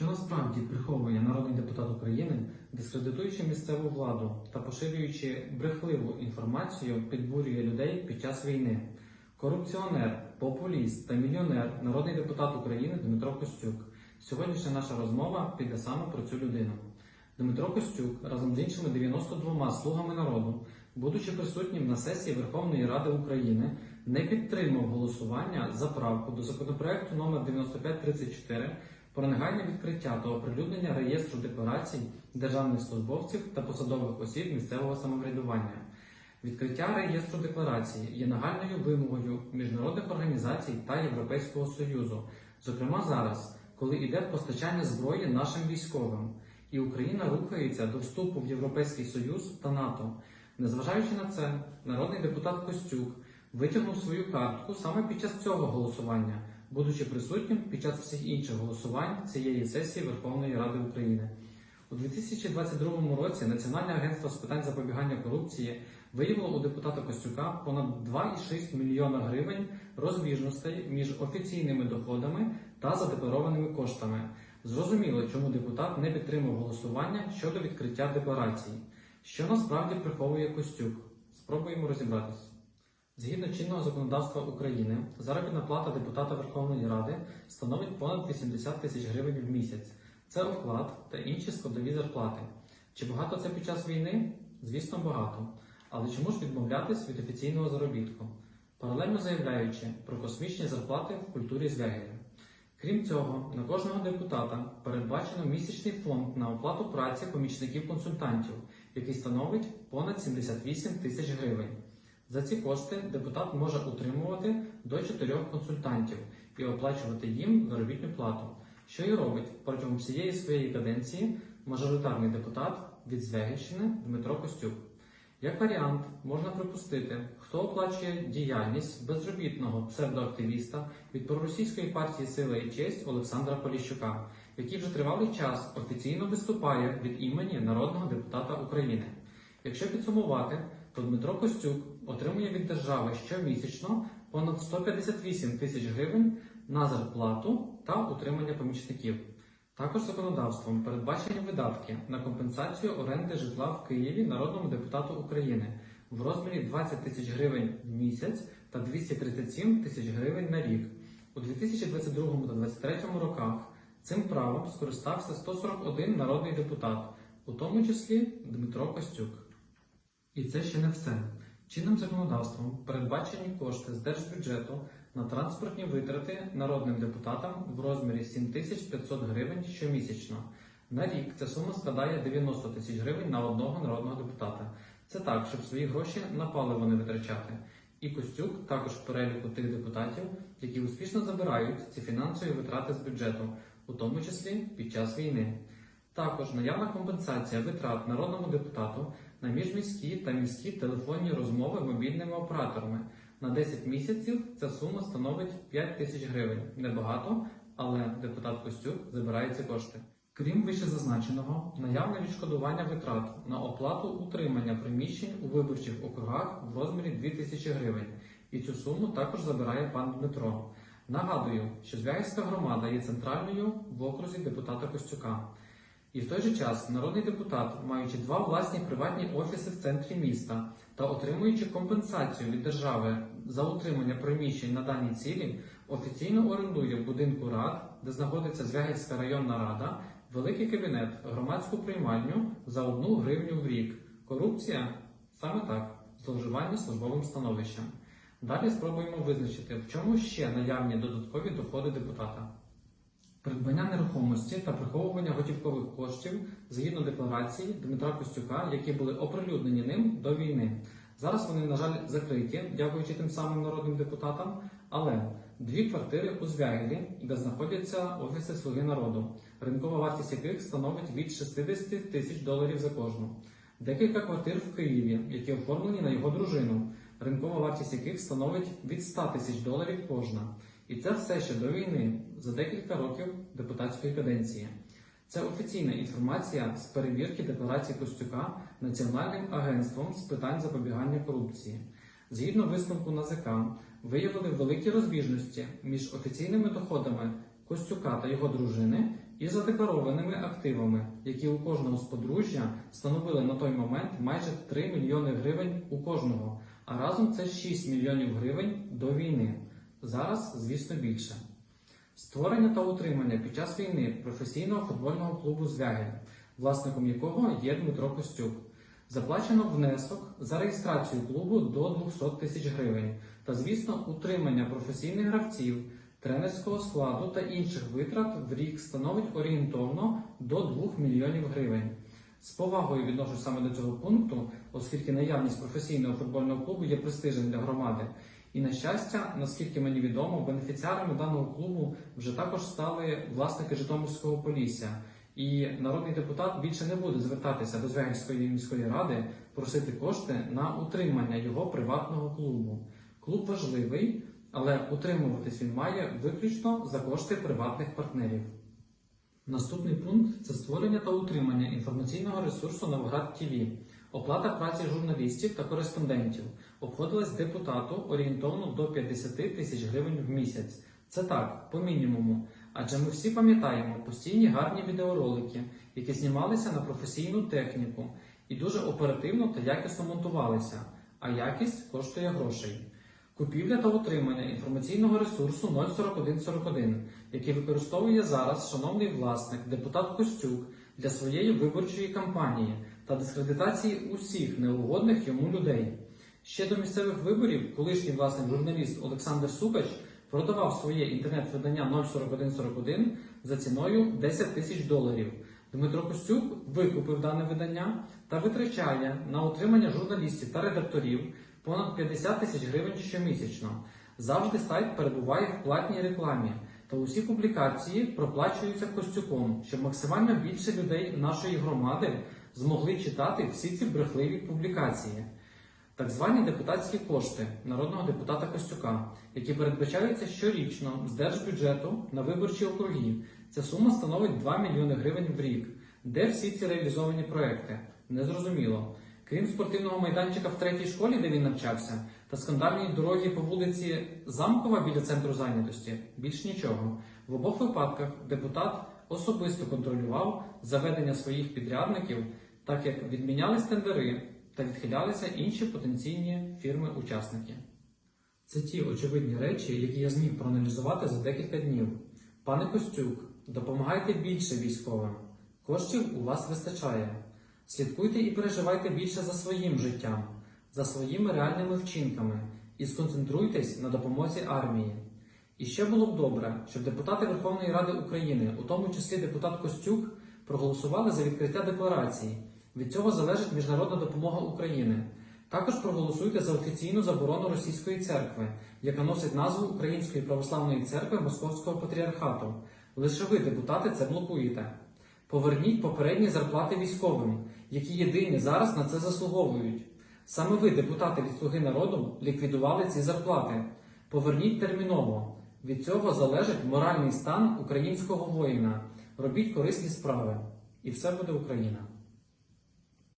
що насправді приховує народний депутат України, дискредитуючи місцеву владу та поширюючи брехливу інформацію, підбурює людей під час війни. Корупціонер, популіст та мільйонер, народний депутат України Дмитро Костюк. Сьогоднішня наша розмова піде саме про цю людину. Дмитро Костюк разом з іншими 92 слугами народу, будучи присутнім на сесії Верховної Ради України, не підтримав голосування за правку до законопроекту номер 9534 про негайне відкриття та оприлюднення реєстру декларацій державних службовців та посадових осіб місцевого самоврядування. Відкриття реєстру декларацій є нагальною вимогою міжнародних організацій та Європейського Союзу, зокрема зараз, коли йде постачання зброї нашим військовим, і Україна рухається до вступу в Європейський Союз та НАТО. Незважаючи на це, народний депутат Костюк витягнув свою картку саме під час цього голосування, будучи присутнім під час всіх інших голосувань цієї сесії Верховної Ради України. У 2022 році Національне агентство з питань запобігання корупції виявило у депутата Костюка понад 2,6 мільйона гривень розбіжностей між офіційними доходами та задекларованими коштами. Зрозуміло, чому депутат не підтримав голосування щодо відкриття декларацій. Що насправді приховує Костюк? Спробуємо розібратися. Згідно чинного законодавства України, заробітна плата депутата Верховної Ради становить понад 80 тисяч гривень в місяць. Це оклад та інші складові зарплати. Чи багато це під час війни? Звісно, багато. Але чому ж відмовлятись від офіційного заробітку? Паралельно заявляючи про космічні зарплати в культурі звягеля. Крім цього, на кожного депутата передбачено місячний фонд на оплату праці помічників-консультантів, який становить понад 78 тисяч гривень. За ці кошти депутат може утримувати до 4 консультантів і оплачувати їм заробітну плату, що і робить протягом всієї своєї каденції мажоритарний депутат від Звягільщини Дмитро Костюк. Як варіант, можна припустити, хто оплачує діяльність безробітного псевдоактивіста від проросійської партії Сила і честь Олександра Поліщука, який вже тривалий час офіційно виступає від імені народного депутата України. Якщо підсумувати, то Дмитро Костюк отримує від держави щомісячно понад 158 тисяч гривень на зарплату та утримання помічників. Також законодавством передбачені видатки на компенсацію оренди житла в Києві народному депутату України в розмірі 20 тисяч гривень в місяць та 237 тисяч гривень на рік. У 2022 та 2023 роках цим правом скористався 141 народний депутат, у тому числі Дмитро Костюк. І це ще не все. Чинним законодавством передбачені кошти з держбюджету на транспортні витрати народним депутатам в розмірі 7500 гривень щомісячно. На рік ця сума складає 90 тисяч гривень на одного народного депутата. Це так, щоб свої гроші на паливо не витрачати. І Костюк також в переліку тих депутатів, які успішно забирають ці фінансові витрати з бюджету, у тому числі під час війни. Також наявна компенсація витрат народному депутату на міжміські та міські телефонні розмови мобільними операторами. На 10 місяців ця сума становить 5 тисяч гривень. Небагато, але депутат Костюк забирає ці кошти. Крім вищезазначеного, наявне відшкодування витрат на оплату утримання приміщень у виборчих округах в розмірі 2 тисячі гривень. І цю суму також забирає пан Дмитро. Нагадую, що Звягільська громада є центральною в окрузі депутата Костюка. І в той же час народний депутат, маючи два власні приватні офіси в центрі міста та отримуючи компенсацію від держави за утримання приміщень на даній цілі, офіційно орендує в будинку рад, де знаходиться Звягільська районна рада, великий кабінет, громадську приймальню за одну гривню в рік. Корупція саме так, зловживання службовим становищем. Далі спробуємо визначити, в чому ще наявні додаткові доходи депутата. Придбання нерухомості та приховування готівкових коштів згідно декларації Дмитра Костюка, які були оприлюднені ним до війни. Зараз вони, на жаль, закриті, дякуючи тим самим народним депутатам. Але дві квартири у Звягелі, де знаходяться офіси Слуги народу, ринкова вартість яких становить від 60 тисяч доларів за кожну. Декілька квартир в Києві, які оформлені на його дружину, ринкова вартість яких становить від 100 тисяч доларів кожна. І це все ще до війни за декілька років депутатської каденції. Це офіційна інформація з перевірки декларації Костюка Національним агентством з питань запобігання корупції. Згідно висновку НАЗК, виявили великі розбіжності між офіційними доходами Костюка та його дружини і задекларованими активами, які у кожного з подружжя становили на той момент майже 3 мільйони гривень у кожного, а разом це 6 мільйонів гривень до війни. Зараз, звісно, більше. Створення та утримання під час війни професійного футбольного клубу Звягель, власником якого є Дмитро Костюк. Заплачено внесок за реєстрацію клубу до 200 тисяч гривень та, звісно, утримання професійних гравців, тренерського складу та інших витрат в рік становить орієнтовно до 2 мільйонів гривень. З повагою відношусь саме до цього пункту, оскільки наявність професійного футбольного клубу є престижем для громади. І на щастя, наскільки мені відомо, бенефіціарами даного клубу вже також стали власники Житомирського Полісся. І народний депутат більше не буде звертатися до Звягільської міської ради просити кошти на утримання його приватного клубу. Клуб важливий, але утримуватись він має виключно за кошти приватних партнерів. Наступний пункт це створення та утримання інформаційного ресурсу Новград ТВ. Оплата праці журналістів та кореспондентів обходилась депутату орієнтовно до 50 тисяч гривень в місяць. Це так, по мінімуму. Адже ми всі пам'ятаємо постійні гарні відеоролики, які знімалися на професійну техніку і дуже оперативно та якісно монтувалися, а якість коштує грошей. Купівля та утримання інформаційного ресурсу 04141, який використовує зараз шановний власник, депутат Костюк для своєї виборчої кампанії та дискредитації усіх неугодних йому людей. Ще до місцевих виборів колишній власник журналіст Олександр Сукач продавав своє інтернет-видання 04141 за ціною 10 тисяч доларів. Дмитро Костюк викупив дане видання та витрачає на утримання журналістів та редакторів понад 50 тисяч гривень щомісячно. Завжди сайт перебуває в платній рекламі, та усі публікації проплачуються Костюком, щоб максимально більше людей нашої громади змогли читати всі ці брехливі публікації. Так звані депутатські кошти народного депутата Костюка, які передбачаються щорічно з держбюджету на виборчі округи. Ця сума становить 2 мільйони гривень в рік. Де всі ці реалізовані проекти? Незрозуміло. Крім спортивного майданчика в третій школі, де він навчався, та скандальної дороги по вулиці Замкова біля центру зайнятості, більш нічого. В обох випадках депутат особисто контролював заведення своїх підрядників, так як відмінялись тендери та відхилялися інші потенційні фірми-учасники. Це ті очевидні речі, які я зміг проаналізувати за декілька днів. Пане Костюк, допомагайте більше військовим. Коштів у вас вистачає. Слідкуйте і переживайте більше за своїм життям, за своїми реальними вчинками і сконцентруйтесь на допомозі армії. І ще було б добре, щоб депутати Верховної Ради України, у тому числі депутат Костюк, проголосували за відкриття декларації. Від цього залежить міжнародна допомога України. Також проголосуйте за офіційну заборону російської церкви, яка носить назву Української православної церкви Московського патріархату. Лише ви, депутати, це блокуєте. Поверніть попередні зарплати військовим, які єдині зараз на це заслуговують. Саме ви, депутати від Слуги народу, ліквідували ці зарплати. Поверніть терміново. Від цього залежить моральний стан українського воїна. Робіть корисні справи, і все буде Україна.